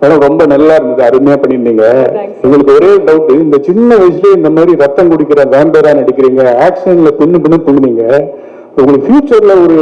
Madam ரொம்ப நல்லா இருந்தது அருமையா பண்ணியிருந்தீங்க. உங்களுக்கு ஒரே டவுட் இந்த சின்ன வயசுலயே இந்த மாதிரி ரத்தம் குடிக்கிற வேம்பரா நடிக்கிறீங்க. ஆக்ஷன்ல பின்னு பின்னு பண்ணுவீங்க உங்களுக்கு ஃபியூச்சர்ல ஒரு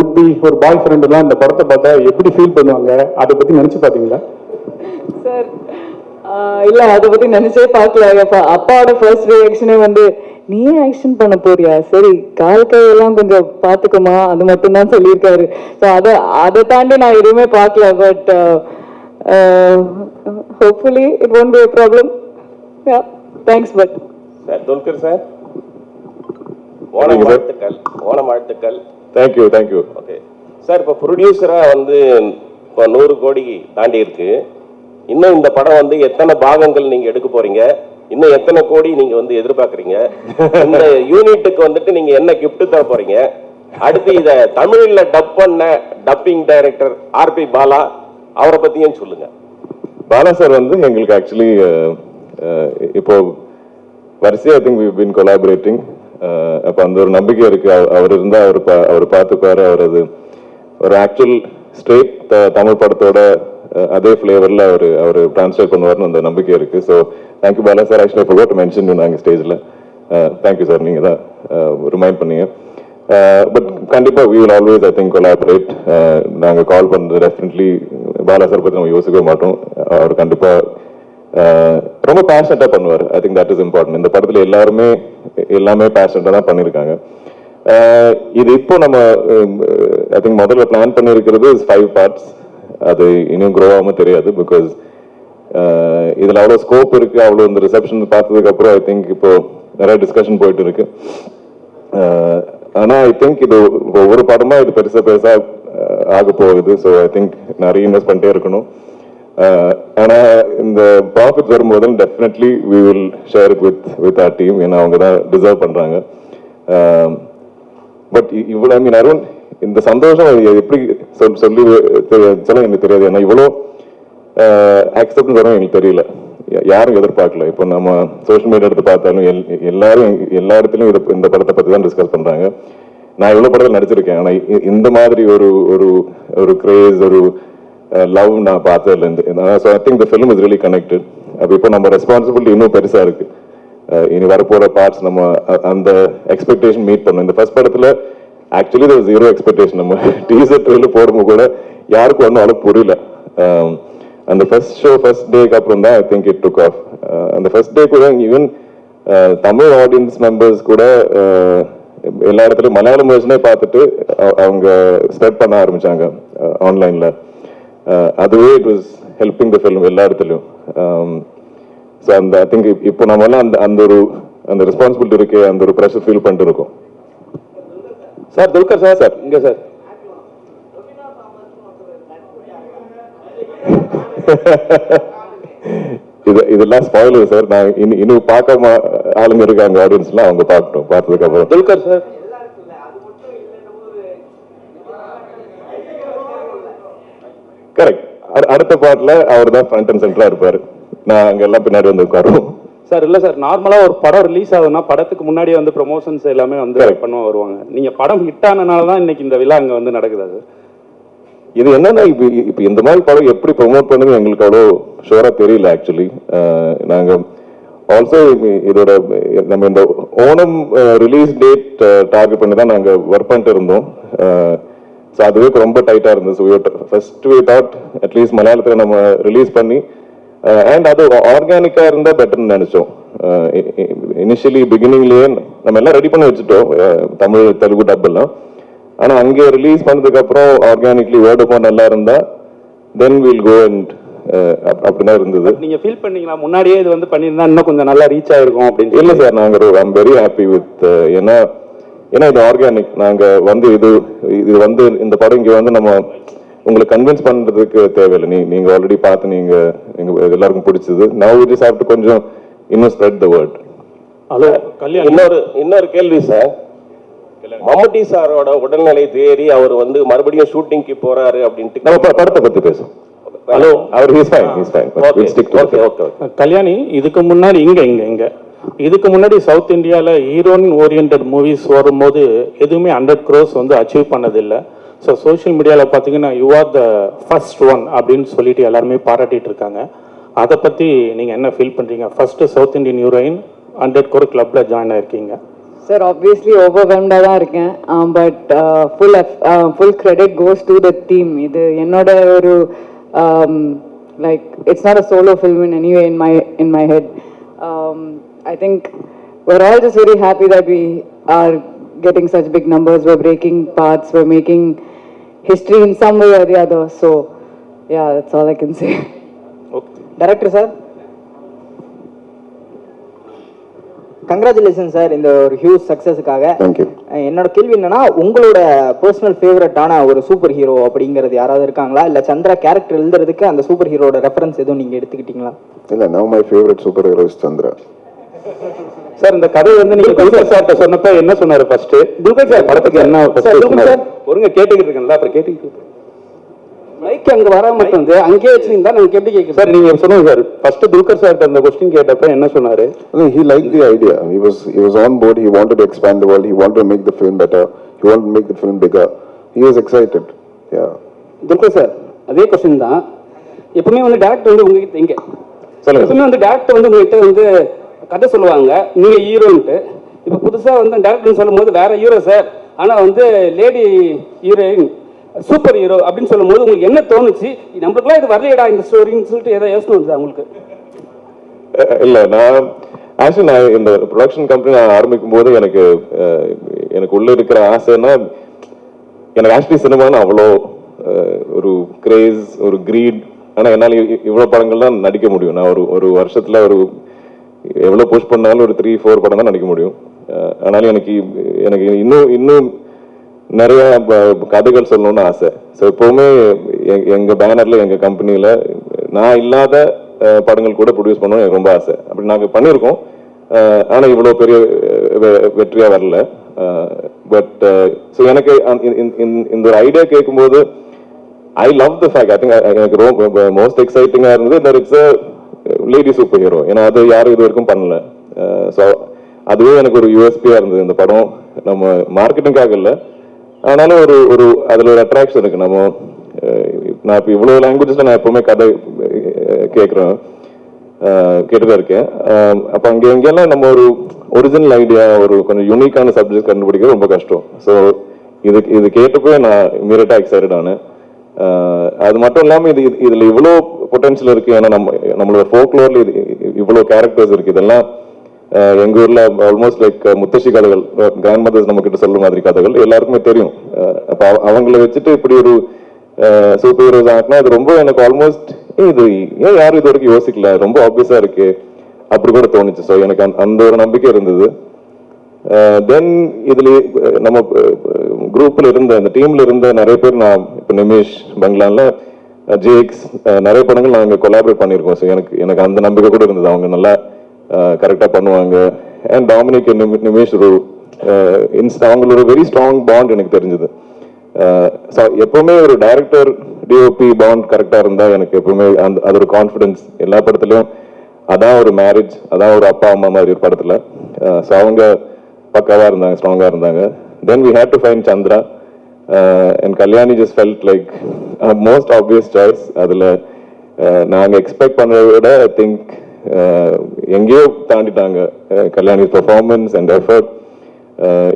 உட்பி ஒரு பாய் ஃப்ரெண்ட் எல்லாம் இந்த படத்தை பார்த்தா எப்படி ஃபீல் பண்ணுவாங்க? அதை பத்தி நினைச்சு பாத்தீங்களா சார் இல்ல அதை பத்தி நினைச்சே பார்க்கல அப்பா அப்பாவோட ஃபர்ஸ்ட் ரியாக்ஷனே வந்து நீ ஆக்ஷன் பண்ண போறியா? சரி கால் கையெல்லாம் கொஞ்சம் பாத்துக்குமா அது மட்டும் தான் சொல்லியிருக்காரு. ஸோ அதை அதை தாண்டி நான் எதுவுமே பார்க்கல but hopefully it won't be problem thanks but sir Dulquer sir. Onam வாழ்த்துக்கள் ஓணம் வாழ்த்துக்கள். தேங்க்யூ தேங்க்யூ ஓகே சார் இப்போ ப்ரொடியூசரா வந்து இப்போ நூறு கோடி தாண்டி இருக்கு. இன்னும் இந்த படம் வந்து எத்தனை பாகங்கள் நீங்க எடுக்க போறீங்க? இன்னும் எத்தனை கோடி நீங்க வந்து எதிர்பார்க்கறீங்க? இந்த யூனிட்டுக்கு வந்துட்டு நீங்க என்ன gift தர போறீங்க? அடுத்து இத தமிழ்ல டப் பண்ண டப்பிங் டைரக்டர் ஆர்பி பாலா அவரை பத்தியும் சொல்லுங்க. பாலா சார் வந்து எங்களுக்கு ஆக்சுவலி இப்போ வரிசையா I think we been collaborating அப்போ அந்த ஒரு நம்பிக்கை இருக்கு. அவர் இருந்தா அவர் பா- அவர் பார்த்துப்பாரு. அவர் அது ஒரு ஆக்சுவல் ஸ்ட்ரெயிட் தமிழ் படத்தோட அதே ஃப்ளேவரில் அவர் அவர் டிரான்ஸ்லேட் பண்ணுவார்னு அந்த நம்பிக்கை இருக்கு. So thank you Bala sir. Actually இப்போ கோட் மென்ஷன் நாங்கள் ஸ்டேஜில் தேங்க்யூ சார் நீங்கள் தான் ரிமைண்ட் பண்ணீங்க. பட் கண்டிப்பா we will always I think collaborate நாங்க கால் பண்ணுறது டெஃபினெட்லி பாலா சார் பத்தி நம்ம யோசிக்கவே மாட்டோம். அவர் கண்டிப்பா அஹ், ரொம்ப பேஷனட்டா பண்ணுவார். I think that is important இந்த படத்துல எல்லாருமே எல்லாமே பேஷனட்டா தான் பண்ணியிருக்காங்க. இது இப்போ நம்ம ஐ திங்க் முதல்ல பிளான் பண்ணியிருக்கிறது ஃபைவ் பார்ட்ஸ் அது இன்னும் க்ரோ ஆகாம தெரியாது பிகாஸ் ஆஹ் இதுல அவ்வளவு ஸ்கோப் இருக்கு. அவ்வளவு இந்த ரிசப்ஷன் பார்த்ததுக்கு அப்புறம் ஐ திங்க் இப்போ நிறைய டிஸ்கஷன் போயிட்டு இருக்கு. ஆஹ் ஆனா ஐ திங்க் இது ஒவ்வொரு படமா இது பெருசா பெருசா ஆக போகுது ஸோ ஐ திங்க் நிறைய இன்வெஸ்ட் பண்ணிட்டே இருக்கணும். Uh, ஆனால் இந்த ப்ராஃபிட் வரும்போது definitely we will share it with with our team ஏன்னா அவங்க தான் டிசர்வ் பண்றாங்க. Um, பட் இவ்வளவு ஐ மீன் அருண் இந்த சந்தோஷம் எப்படி சொல் சொல்லி சொல்ல எனக்கு தெரியாது. ஏன்னா இவ்வளோ uh, அக்செப்ட் வரும் எனக்கு தெரியல. யாரும் எதிர்பார்க்கல. இப்போ நம்ம சோஷியல் மீடியா எடுத்து பார்த்தாலும் எல்- எல்லாரும் எல்லா இடத்துலையும் இதை இந்த படத்தை பற்றி தான் டிஸ்கஸ் பண்றாங்க. நான் இவ்வளவு படத்தில் நடிச்சிருக்கேன். ஆனா இந்த மாதிரி ஒரு ஒரு ஒரு கிரேஸ் ஒரு லவ் நான் பார்த்ததுல இருந்து so I think the film is really connected அப்போ இப்போ நம்ம ரெஸ்பான்சிபிலிட்டி இன்னும் பெருசா இருக்கு. இனி வரப்போற பார்ட்ஸ் நம்ம அந்த எக்ஸ்பெக்டேஷன் மீட் பண்ணணும். இந்த ஃபர்ஸ்ட் படத்துல ஆக்சுவலி ஜீரோ எக்ஸ்பெக்டேஷன் நம்ம டீசர் ட்ரெயில போடும்போது கூட யாருக்கும் ஒன்றும் அவ்வளோ புரியல. அந்த ஃபர்ஸ்ட் ஷோ ஃபர்ஸ்ட் டேக்கு அப்புறம் தான் I think it took off அந்த ஃபர்ஸ்ட் டே கூட ஈவன் தமிழ் ஆடியன்ஸ் மெம்பர்ஸ் கூட எல்லா இடத்துலயும் மலையாளம் வேர்ஷனே பார்த்துட்டு அவங்க ஸ்ப்ரெட் பண்ண ஆரம்பிச்சாங்க ஆன்லைன்ல அதுவே it was helping the film எல்லா இடத்துலயும். ஸோ அந்த ஐ திங்க் இப்போ நம்ம எல்லாம் அந்த அந்த ஒரு அந்த ரெஸ்பான்சிபிலிட்டி இருக்கு அந்த ஒரு ப்ரெஷர் ஃபீல் பண்ணிட்டு இருக்கோம். சார் துல்கர் சார் சார் இங்க சார் இதெல்லாம் ஸ்பாயிலர் சார் நான் இன்னும் இன்னும் பார்க்காம ஆளுங்க இருக்காங்க ஆடியன்ஸ்லாம் அவங்க பார்க்கட்டும். பார்த்ததுக்கு அப்புறம். துல்கர் சார். கரெக்ட் அடுத்த பாட்டுல அவர் தான் ஃப்ரண்ட் அண்ட் சென்டரா இருப்பாரு. நான் அங்க எல்லாம் பின்னாடி வந்து உட்காருவோம். சார் இல்ல சார். நார்மலா ஒரு படம் ரிலீஸ் ஆகுதுன்னா படத்துக்கு முன்னாடியே வந்து ப்ரொமோஷன்ஸ் எல்லாமே வந்து Correct. பண்ண வருவாங்க. நீங்க படம் ஹிட் ஆனனால தான் இன்னைக்கு இந்த விழா அங்க வந்து நடக்குது அது இது என்னன்னா இப்போ இப்போ இந்த மாதிரி படம் எப்படி ப்ரொமோட் பண்ணுங்க எங்களுக்கு அவ்வளோ ஷுவராக தெரியல ஆக்சுவலி நாங்கள் ஆல்சோ இதோட நம்ம இந்த ஓணம் ரிலீஸ் டேட் டார்கெட் பண்ணி தான் நாங்கள் ஒர்க் பண்ணிட்டு இருந்தோம். ஸோ அதுவே ரொம்ப டைட்டாக இருந்தது. So first we thought at least மலையாளத்தில் நம்ம ரிலீஸ் பண்ணி அண்ட் அது ஆர்கானிக்காக இருந்தால் பெட்டர்னு நினச்சோம். இனிஷியலி பிகினிங்லேயே நம்ம எல்லாம் ரெடி பண்ணி வச்சுட்டோம். தமிழ் தெலுங்கு டப் எல்லாம். ஆனா அங்கே ரிலீஸ் பண்ணதுக்கு அப்புறம் ஆர்கானிக்லி வேர்டு ஆஃப் நல்லா இருந்தா தென் வில் கோ அண்ட் அப்படிதான் இருந்தது. நீங்க ஃபீல் பண்ணீங்களா? முன்னாடியே இது வந்து பண்ணியிருந்தா இன்னும் கொஞ்சம் நல்லா ரீச் ஆயிருக்கும் அப்படின்னு இல்ல சார் நாங்க ஐம் வெரி ஹாப்பி வித் ஏன்னா ஏன்னா இது ஆர்கானிக் நாங்க வந்து இது இது வந்து இந்த படம் இங்க வந்து நம்ம உங்களை கன்வின்ஸ் பண்றதுக்கு தேவையில்லை. நீ நீங்க ஆல்ரெடி பார்த்து நீங்க எங்க எல்லாருக்கும் பிடிச்சது. நவ் இஸ் ஆஃப்டர் கொஞ்சம் இன்னும் ஸ்ப்ரெட் த வேர்ட் ஹலோ கல்யாணம் இன்னொரு இன்னொரு கேள்வி சார். மம்முட்டி சாரோட உடல்நிலை தேறி அவர் வந்து மறுபடியும் ஷூட்டிங்க்கு போறாரு அப்படின்ட்டு நம்ம படத்தை பத்தி பேசுவோம். ஹலோ? அவர் he's fine he's fine okay okay Kalyani இதுக்கு முன்னாடி இங்க இங்க இங்க. இதுக்கு முன்னாடி சவுத் இந்தியால ஹீரோயின் ஓரியன்ட் மூவிஸ் வரும்போது எதுவுமே ஹண்ட்ரட் க்ரோஸ் வந்து அச்சீவ் பண்ணதில்லை. ஸோ சோஷியல் மீடியாவில் பார்த்தீங்கன்னா you are the first one அப்படின்னு சொல்லிட்டு எல்லாருமே பாராட்டிட்டு இருக்காங்க. அதை பற்றி நீங்கள் என்ன ஃபீல் பண்ணுறீங்க first south Indian heroine hundred crore கிளப்பில் ஜாயின் ஆயிருக்கீங்க. சார் ஆப்வியஸ்லி ஓவர்வெம்டாக தான் இருக்கேன் but full full credit goes to the team இது என்னோட ஒரு like it's not a solo film in anyway in my in my head I think we're all just very happy that we are getting such big numbers we're breaking paths we're making history in some way or the other so yeah that's all i can say okay director sir congratulation sir இந்த ஒரு huge சக்ஸஸுக்காக என்னோட கேள்வி என்னன்னா உங்களோட personal ஃபேவரட்டான ஒரு super hero அப்படிங்கிறது யாராவது இருக்காங்களா? இல்ல சந்திரா கேரக்டர் எழுதுறதுக்கு அந்த சூப்பர் ஹீரோட ரெஃபரன்ஸ் எதுவும் நீங்க எடுத்துக்கிட்டீங்களா? இல்ல now my favourite super hero is Chandra sir இந்த கதை வந்து நீங்க துல்கர் சார்ட்ட சொன்னப்ப என்ன சொன்னாரு ஃபர்ஸ்ட் துல்கர் சார் படத்துக்கு என்ன? ஒருங்க கேட்டுக்கிட்டு இருக்கேன்ல அப்புறம் கேட்டுக்கிட்டு மைக் அங்க வராம வந்து அங்கேயே வச்சிருந்தா நமக்கு எப்படி கேட்குது சார் நீங்க சொல்லுங்க சார் ஃபர்ஸ்ட் துல்கர் சார்ட்ட அந்த கொஸ்டின் கேட்டப்ப என்ன சொன்னாரு he liked the idea. He was he was on board. He wanted to expand the world. He wanted to make the film better. He wanted to make the film bigger. He was excited. Yeah. Dulquer sir அதே question தான் எப்பவுமே வந்து director வந்து உங்ககிட்ட இங்க சொல்லுங்க. எப்பவுமே வந்து டேரக்டர் வந்து உங்ககிட்ட வந்து கதை சொல்லுவாங்க நீங்க ஹீரோன்ட்டு இப்போ புதுசா வந்து டேரக்டர்னு சொல்லும்போது வேற ஹீரோ சார் ஆனா வந்து லேடி ஹீரோயின் சூப்பர் ஹீரோ அப்படின்னு சொல்லும்போது உங்களுக்கு என்ன தோணுச்சு? நம்மளுக்குலாம் இது வரலையடா இந்த ஸ்டோரின்னு சொல்லிட்டு ஏதோ யோசனை வந்து உங்களுக்கு? இல்லை இல்ல நான் ஆக்சுவலி நான் இந்த ப்ரொடக்ஷன் கம்பெனி நான் ஆரம்பிக்கும் போது எனக்கு எனக்கு உள்ள இருக்கிற ஆசைன்னா எனக்கு ஆக்சுவலி சினிமான்னு அவ்வளோ ஒரு கிரேஸ் ஒரு கிரீட் ஆனா என்னால் இவ்வளோ இவ்வளவு படங்கள்லாம் நடிக்க முடியும். நான் ஒரு ஒரு வருஷத்துல ஒரு எவ்வளவு போஸ்ட் பண்ணாலும் ஒரு த்ரீ ஃபோர் படம் தான் நடிக்க முடியும். ஆனாலும் எனக்கு எனக்கு இன்னும் இன்னும் நிறைய கதைகள் சொல்லணும்னு ஆசை. ஸோ எப்பவுமே எ- எங்க பேனர்ல எங்க கம்பெனியில நான் இல்லாத படங்கள் கூட ப்ரொடியூஸ் பண்ணணும் எனக்கு ரொம்ப ஆசை. அப்படி நாங்கள் பண்ணியிருக்கோம். ஆனால் இவ்வளோ பெரிய வெற்றியாக வரல. பட் ஸோ எனக்கு இந்த- இந்த- இந்த ஒரு ஐடியா கேட்கும்போது I love the fact I think எனக்கு ரொம்ப மோஸ்ட் எக்ஸைட்டிங்காக இருந்தது that it's lady super hero ஏன்னா அது யாரும் இது வரைக்கும் பண்ணல. ஸோ அதுவே எனக்கு ஒரு யூஎஸ்பியாக இருந்தது இந்த படம். நம்ம மார்க்கெட்டிங்காக இல்லை. ஆனாலும் ஒரு ஒரு அதில் ஒரு அட்ராக்ஷன் இருக்கு. நம்ம நான் இப்போ இவ்வளோ லாங்குவேஜஸில் நான் எப்பவுமே கதை கேட்குறேன் கேட்டுதான் இருக்கேன். அப்போ அங்கே அங்க எங்கெல்லாம் நம்ம ஒரு ஒரிஜினல் ஐடியா ஒரு கொஞ்சம் யூனிக்கான சப்ஜெக்ட் கண்டுபிடிக்கிறது ரொம்ப கஷ்டம். ஸோ இது இது கேட்டப்போ நான் இமீடியட்டா எக்ஸைட்டட் ஆனேன். அது மட்டும் இல்லாமல் இது இதில் இவ்வளோ பொட்டன்ஷியல் இருக்குது ஏன்னா நம்ம நம்மளோட ஃபோக்லோரில் இது இவ்வளோ கேரக்டர்ஸ் இருக்குது இதெல்லாம் எங்கள் ஊரில் ஆல்மோஸ்ட் லைக் முத்தശ്ശി கதைகள் கிராண்ட் மதர்ஸ் நம்ம கிட்ட சொல்ல மாதிரி கதைகள் எல்லாருக்குமே தெரியும். அப்போ அவ- அவங்கள வச்சுட்டு இப்படி ஒரு சூப்பர் ஹீரோஸ் ஆகினா அது ரொம்ப எனக்கு ஆல்மோஸ்ட் இது ஏன் யாரும் இது வரைக்கும் யோசிக்கல? ரொம்ப ஆப்வியஸாக இருக்கு. அப்படி கூட தோணுச்சு. ஸோ எனக்கு அந்த- அந்த ஒரு நம்பிக்கை இருந்தது. தென் இதுல நம்ம குரூப்ல இருந்த அந்த டீம்ல இருந்த நிறைய பேர் நான் இப்போ நிமேஷ் பங்களான்ல ஜேக்ஸ் நிறைய படங்கள் நாங்கள் கொலாபரேட் பண்ணியிருக்கோம். ஸோ எனக்கு எனக்கு அந்த நம்பிக்கை கூட இருந்தது. அவங்க நல்லா கரெக்டாக பண்ணுவாங்க. அண்ட் டாமினிக் நிமேஷ் ஒரு அஹ், அவங்களோட வெரி ஸ்ட்ராங் பாண்ட் எனக்கு தெரிஞ்சது. ஸோ எப்பவுமே ஒரு டைரக்டர் டிஓபி பாண்ட் கரெக்டாக இருந்தால் எனக்கு எப்பவுமே அந்த அது ஒரு கான்ஃபிடென்ஸ் எல்லா படத்துலையும். அதான் ஒரு மேரேஜ் அதான் ஒரு அப்பா அம்மா மாதிரி ஒரு படத்தில். ஸோ அவங்க பக்காவாக இருந்தாங்க ஸ்ட்ராங்காக இருந்தாங்க. Then we had to find Chandra and Kalyani just felt like most obvious choice அதில் நாங்கள் எக்ஸ்பெக்ட் பண்ணுறத விட ஐ திங்க் எங்கேயோ தாண்டிட்டாங்க. கல்யாணி பர்ஃபார்மன்ஸ் அண்ட் எஃபர்ட்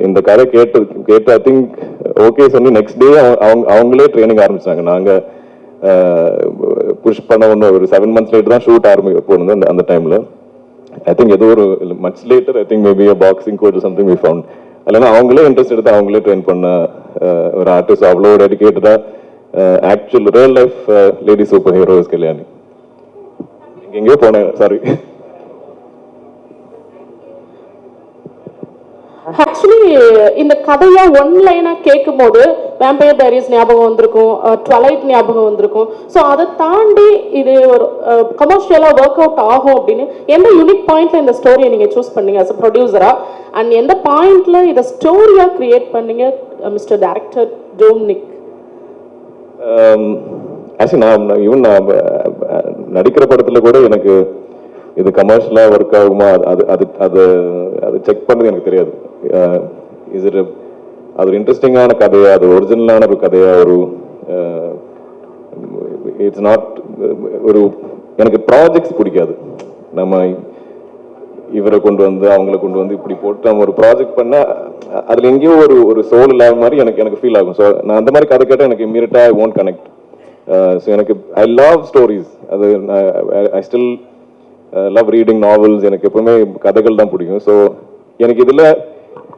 இந்த கதை கேட்டு கேட்டு ஐ திங்க் ஓகே சொல்லி நெக்ஸ்ட் டே அவங்க அவங்களே ட்ரைனிங் ஆரம்பிச்சாங்க. நாங்கள் புஷ் பண்ண ஒன்று ஒரு செவன் மந்த்ஸ் லேட் தான் ஷூட் ஆரம்பி போனது அந்த அந்த டைமில் ஐ திங்க் ஏதோ ஒரு much later I think maybe boxing coach something we found இல்லைன்னா அவங்களே இன்ட்ரெஸ்ட் எடுத்து அவங்களே ட்ரெயின் பண்ண ஒரு ஆர்டிஸ்ட் அவ்வளோ டெடிக்கேட்டடாக actual real life lady super heroes Kalyani. எங்கேயோ போனேன் சாரி ஆக்சுவலி இந்த கதையா ஒன் லைனா கேட்கும்போது வேம்பயர் டைரிஸ் ஞாபகம் வந்திருக்கும் ட்வலைட் ஞாபகம் வந்திருக்கும். ஸோ அதை தாண்டி இது ஒரு கமர்ஷியலாக ஒர்க் அவுட் ஆகும் அப்படின்னு எந்த யூனிக் பாயிண்ட்ல இந்த ஸ்டோரியை நீங்க சூஸ் பண்ணீங்க அஸ் ப்ரொடியூசரா அண்ட் எந்த பாயிண்ட்ல இதை ஸ்டோரியா கிரியேட் பண்ணீங்க மிஸ்டர் டைரக்டர் டோம்னிக் ஆக்சுவலி நான் ஈவன் நான் நடிக்கிற படத்துல கூட எனக்கு இது கமர்ஷியலாக ஒர்க் ஆகுமா? அது அது அது அது செக் பண்ணது எனக்கு தெரியாது. Uh, இஸ் அது ஒரு இன்ட்ரெஸ்டிங்கான கதையா? அது ஒரிஜினலான ஒரு கதையா? ஒரு uh, இட்ஸ் நாட் ஒரு எனக்கு ப்ராஜெக்ட்ஸ் பிடிக்காது. நம்ம இவரை கொண்டு வந்து அவங்கள கொண்டு வந்து இப்படி போட்டு நம்ம ஒரு ப்ராஜெக்ட் பண்ணா அதுல எங்கேயோ ஒரு ஒரு சோல் இல்லாத மாதிரி எனக்கு எனக்கு ஃபீல் ஆகும். ஸோ நான் அந்த மாதிரி கதை கேட்டால் எனக்கு இம்மீடியட்டாக I won't connect Uh, so எனக்கு ஐ லவ் ஸ்டோரிஸ் அது I still love reading novels எனக்கு எப்பவுமே கதைகள் தான் பிடிக்கும். ஸோ எனக்கு இதில்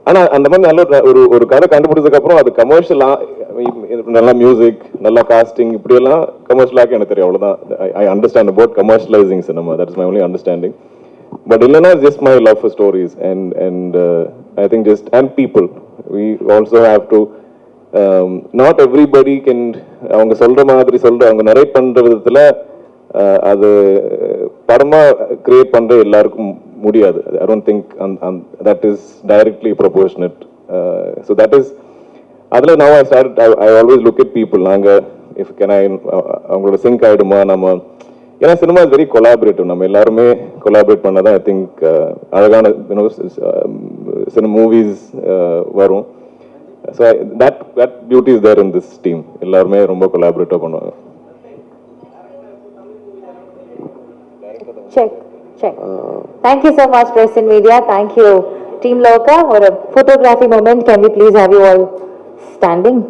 ஆனா அந்த மாதிரி நல்ல ஒரு ஒரு கதை கண்டுபிடிச்சதுக்கப்புறம் அது கமர்ஷியலாக நல்லா மியூசிக் நல்லா காஸ்டிங் இப்படியெல்லாம் கமர்ஷியலாக எனக்கு தெரியும். அவ்வளவுதான். I understand about commercialising cinema that's my only understanding but இல்லைன்னா just my love for stories and and I think just and people we also have to not everybody can அவங்க சொல்ற மாதிரி சொல்ற அவங்க நரேட் பண்ற விதத்துல uh, அது uh, படமா கிரியேட் பண்ணுற எல்லாருக்கும் முடியாது. I don't think that is directly proportionate so that is அதில் நான் I start I always look it people நாங்க இஃப் கேன் ஐ அவங்களோட சிங்க் ஆயிடுமா நம்ம ஏன்னா சினிமா இஸ் வெரி கொலாபரேட்டிவ் நம்ம எல்லாருமே கொலாபரேட் பண்ணாதான் ஐ திங்க் uh, அழகான சில மூவிஸ் um, வரும். So that that beauty is there in this team எல்லாருமே ரொம்ப கொலாபரேட்டாக பண்ணுவாங்க check check thank you so much press in media thank you team Lokah ஒரு photography moment can we please have you all standing